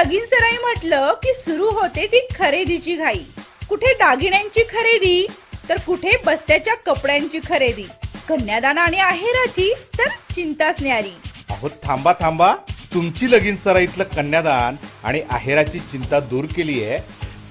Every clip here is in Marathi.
लगीन सराई म्हटलं की सुरू होते ती खरेदीची घाई. कुठे दागिन्यांची खरेदी? तर कुठे बस्त्याच्या कपड्यांची खरेदी? कन्यादान आणि आहेराची तर चिंताच न्यारी. अहो थांबा थांबा. तुमची लगीन सराईतलं कन्यादान आणि आहेराची चिंता दूर केली आहे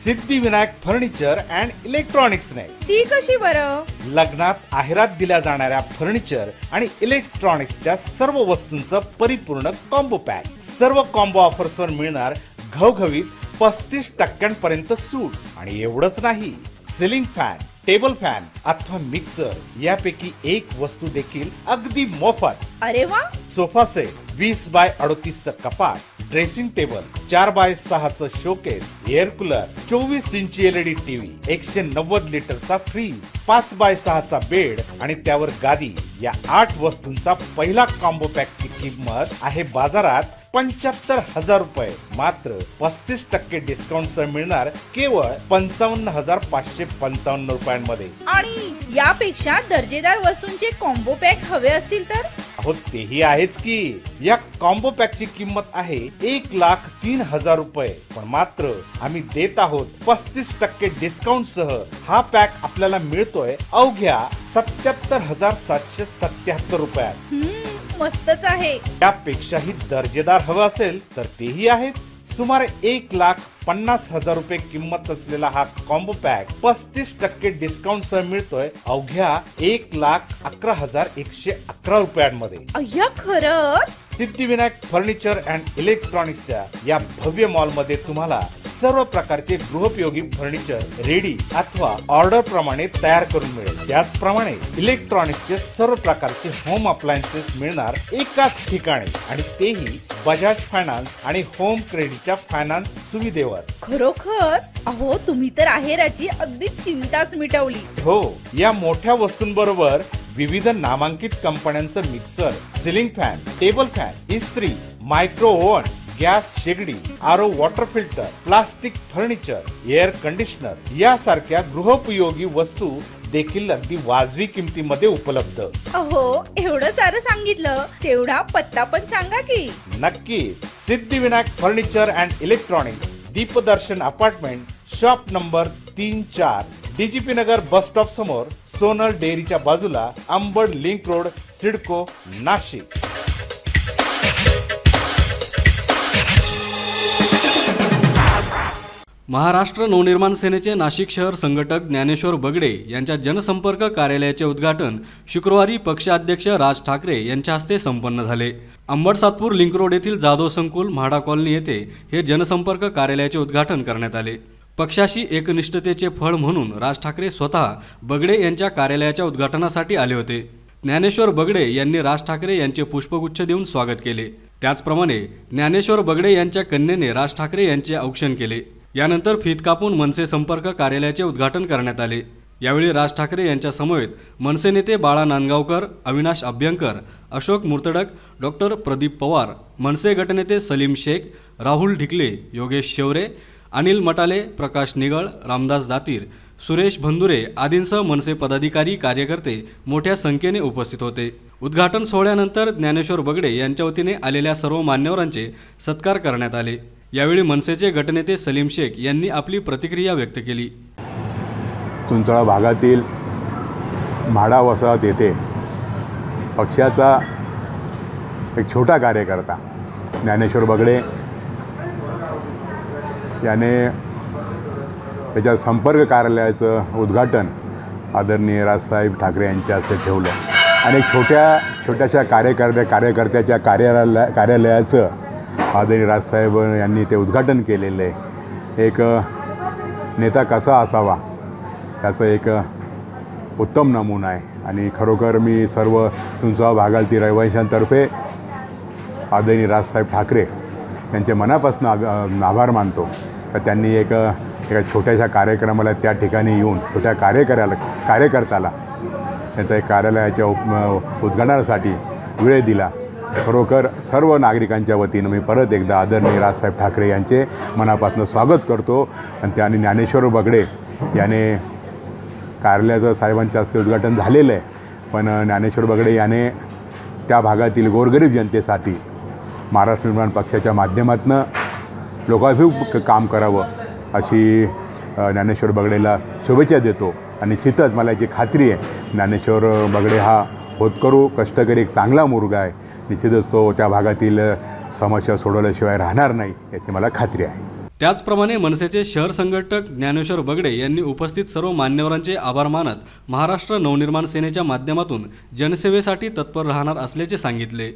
सिद्धिविनायक फर्निचर अँड इलेक्ट्रॉनिक्सने. ती कशी बरं? लग्नात आहेरात दिल्या जाणाऱ्या फर्निचर आणि इलेक्ट्रॉनिक्सच्या सर्व वस्तूंचं परिपूर्ण कॉम्बो पॅक सर्व कॉम्बो ऑफर्सवर मिळणार घवघवीत पस्तीस टक्क्यांपर्यंत सूट. आणि एवढंच नाही सिलिंग फॅन टेबल फॅन अथवा मिक्सर यापैकी एक वस्तू देखील अगदी मोफत. अरे वा! सोफा सेट वीस बाय अडतीसचं कपाट ड्रेसिंग टेबल चार बाय सहाचं शोकेस एअर कूलर चोवीस इंची एलईडी टीव्ही एकशे नव्वद लिटरचा फ्रीज पाच बाय सहाचा बेड आणि त्यावर गादी. या आठ वस्तूंचा पहिला कॉम्बो पॅकची किंमत आहे बाजारात पंच्याहत्तर हजार रुपये. मात्र पस्तीस टक्के डिस्काउंट मिळणार केवळ पंचावन्न हजार पाचशे पंचावन्न रुपयांमध्ये. आणि यापेक्षा दर्जेदार वस्तूंचे कॉम्बो पॅक हवे असतील तर? अहो तेही आहेच की या कॉम्बो पॅकची किंमत आहे एक लाख तीन हजार रुपये. पण मात्र आम्ही देत आहोत पस्तीस टक्के डिस्काउंट सह. हा पॅक आपल्याला मिळतोय अवघ्या सत्याहत्तर हजार सातशे सत्याहत्तर रुपयात. मस्तच आहे. त्यापेक्षाही दर्जेदार हवं असेल तर तेही आहेच सुमारे एक लाख पन्नास हजार रुपये किंमत असलेला हा कॉम्बो पॅक पस्तीस टक्के डिस्काउंट सह मिळतोय. अवघ्या एक लाख अकरा हजार एकशे अकरा रुपयांमध्ये. अय्या खरंच? सिद्धिविनायक फर्निचर अँड इलेक्ट्रॉनिक्सच्या या भव्य मॉलमध्ये तुम्हाला सर्व प्रकारचे गृहोपयोगी फर्निचर रेडी अथवा ऑर्डर प्रमाणे तयार करून मिळेल. त्याचप्रमाणे इलेक्ट्रॉनिक्सचे सर्व प्रकारचे होम अप्लायन्सेस मिळणार एकाच ठिकाणी. आणि तेही बजाज फायनान्स आणि होम क्रेडिटच्या फायनान्स सुविधेवर. खरोखर? अहो तुम्ही तर आहेराची अगदी चिंताच मिटवली. हो या मोठ्या वस्तूंबरोबर विविध नामांकित कंपन्यांचं mixer ceiling fan table fan इस्त्री मायक्रो ओव्हन गॅस शेगडी RO water filter plastic furniture air conditioner यासारख्या गृहोपयोगी वस्तू देखील अगदी वाजवी किमतीमध्ये उपलब्ध. अहो एवढं सारं सांगितलं तेवढा पत्ता पण सांगा की. नक्की Siddhivinayak furniture and electronics Deepdarshan apartment shop number तीन चार डीजीपी नगर बस स्टॉप समोर सोनल डेअरीच्या बाजूला अंबड लिंक रोड सिडको नाशिक. महाराष्ट्र नवनिर्माण सेनेचे नाशिक शहर संघटक ज्ञानेश्वर बगडे यांच्या जनसंपर्क कार्यालयाचे उद्घाटन शुक्रवारी पक्षाध्यक्ष राज ठाकरे यांच्या हस्ते संपन्न झाले. अंबड सातपूर लिंक रोड येथील जाधव संकुल म्हाडा कॉलनी येथे हे जनसंपर्क कार्यालयाचे उद्घाटन करण्यात आले. पक्षाशी एकनिष्ठतेचे फळ म्हणून राज ठाकरे स्वतः बगडे यांच्या कार्यालयाच्या उद्घाटनासाठी आले होते. ज्ञानेश्वर बगडे यांनी राज ठाकरे यांचे पुष्पगुच्छ देऊन स्वागत केले. त्याचप्रमाणे ज्ञानेश्वर बगडे यांच्या कन्येने राज ठाकरे यांचे औक्षण केले. यानंतर फीत कापून मनसे संपर्क कार्यालयाचे उद्घाटन करण्यात आले. यावेळी राज ठाकरे यांच्या समवेत मनसे नेते बाळा नांदगावकर अविनाश अभ्यंकर अशोक मुर्तडक डॉक्टर प्रदीप पवार मनसे गटनेते सलीम शेख राहुल ढिकले योगेश शेवरे अनिल मटाले प्रकाश निगळ रामदास दातीर सुरेश भंदुरे आदींसह मनसे पदाधिकारी कार्यकर्ते मोठ्या संख्येने उपस्थित होते. उद्घाटन सोहळ्यानंतर ज्ञानेश्वर बगडे यांच्या वतीने आलेल्या सर्व मान्यवरांचे सत्कार करण्यात आले. यावेळी मनसेचे गटनेते सलीम शेख यांनी आपली प्रतिक्रिया व्यक्त केली. चुंचळा भागातील म्हाडा वसाहत येथे पक्षाचा एक छोटा कार्यकर्ता ज्ञानेश्वर बगडे याने त्याच्या संपर्क कार्यालयाचं उद्घाटन आदरणीय राजसाहेब ठाकरे यांच्या हस्ते ठेवलं. आणि छोट्या छोट्याशा कार्यकर्त्या कार्यकर्त्याच्या कार्यालया कार्यालयाचं आदरणीय राजसाहेब यांनी ते उद्घाटन केलेलं आहे. एक नेता कसा असावा? त्याचं एक उत्तम नमुना आहे. आणि खरोखर मी सर्व तुमचा भागालती रहिवाशांतर्फे आदरणीय राजसाहेब ठाकरे त्यांचे मनापासून आभ- आभार मानतो. तर त्यांनी एक एका छोट्याशा कार्यक्रमाला त्या ठिकाणी येऊन छोट्या कार्यकर्याला कार्यकर्त्याला त्यांचा एक कार्यालयाच्या उप उद्घाटनासाठी वेळ दिला. खरोखर सर्व नागरिकांच्या वतीनं मी परत एकदा आदरणीय राजसाहेब ठाकरे यांचे मनापासून स्वागत करतो. आणि त्याने ज्ञानेश्वर बगडे याने कार्यालयाचं साहेबांच्या हस्ते उद्घाटन झालेलं आहे. पण ज्ञानेश्वर बगडे याने त्या भागातील गोरगरीब जनतेसाठी महाराष्ट्र निर्माण पक्षाच्या माध्यमातून लोकाभिमुख काम करावं अशी ज्ञानेश्वर बगडेला शुभेच्छा देतो. आणि निश्चितच मला याची खात्री आहे ज्ञानेश्वर बगडे हा होतकरू कष्टकरी एक चांगला मुलगा आहे. निश्चितच तो त्या भागातील समस्या सोडवल्याशिवाय राहणार नाही याची मला खात्री आहे. त्याचप्रमाणे मनसेचे शहर संघटक ज्ञानेश्वर बगडे यांनी उपस्थित सर्व मान्यवरांचे आभार मानत महाराष्ट्र नवनिर्माण सेनेच्या माध्यमातून जनसेवेसाठी तत्पर राहणार असल्याचे सांगितले.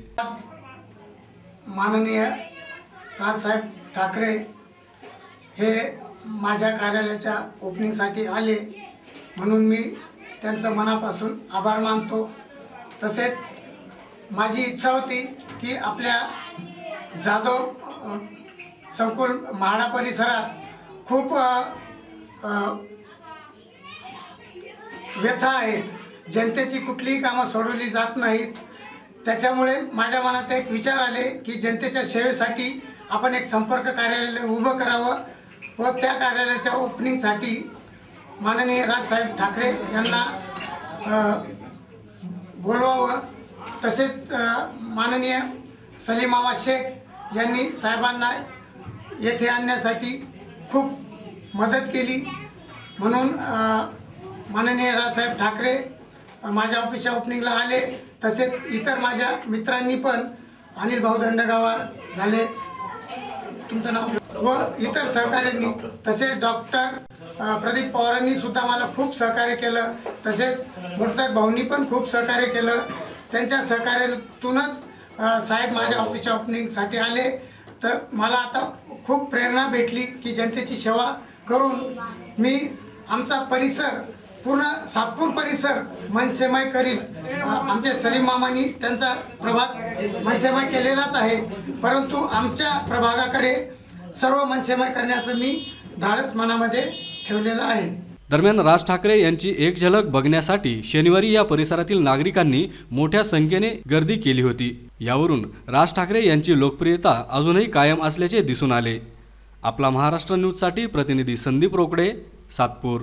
माननीय राजसाहेब ठाकरे हे माझ्या कार्यालयाच्या ओपनिंगसाठी आले म्हणून मी त्यांचं मनापासून आभार मानतो. तसेच माझी इच्छा होती की आपल्या जाधव संकुल म्हाडा परिसरात खूप व्यथा आहेत. जनतेची कुठलीही कामं सोडवली जात नाहीत. त्याच्यामुळे माझ्या मनात एक विचार आले की जनतेच्या सेवेसाठी आपण एक संपर्क कार्यालय उभं करावं व त्या कार्यालयाच्या ओपनिंगसाठी माननीय राजसाहेब ठाकरे यांना बोलवावं. तसेच माननीय सलीमामा शेख यांनी साहेबांना येथे आणण्यासाठी खूप मदत केली. म्हणून माननीय राजसाहेब ठाकरे माझ्या ऑफिसच्या ओपनिंगला आले. तसेच इतर माझ्या मित्रांनी पण अनिल भाऊ दंडगावा झाले. तुमचं नाव? व इतर सहकार्यांनी तसेच डॉक्टर प्रदीप पवारांनी सुद्धा मला खूप सहकार्य केलं. तसेच मुर्तक भाऊंनी पण खूप सहकार्य केलं. त्यांच्या सहकार्यातूनच साहेब माझ्या ऑफिसच्या ओपनिंगसाठी आले. तर मला आता खूप प्रेरणा भेटली की जनतेची सेवा करून मी आमचा परिसर पूर्ण सातपूर परिसर मनसेमय करील आमच्या सलीम मामानी त्यांचा प्रभाग मनसेमय केलेलाच आहे. परंतु आमच्या प्रभागाकडे सर्व मनसेमय करण्याचं मी धाडस मनामध्ये ठेवलेलं आहे. दरम्यान राज ठाकरे यांची एक झलक बघण्यासाठी शनिवारी या परिसरातील नागरिकांनी मोठ्या संख्येने गर्दी केली होती. यावरून राज ठाकरे यांची लोकप्रियता अजूनही कायम असल्याचे दिसून आले. आपला महाराष्ट्र न्यूजसाठी प्रतिनिधी संदीप रोकडे सातपूर.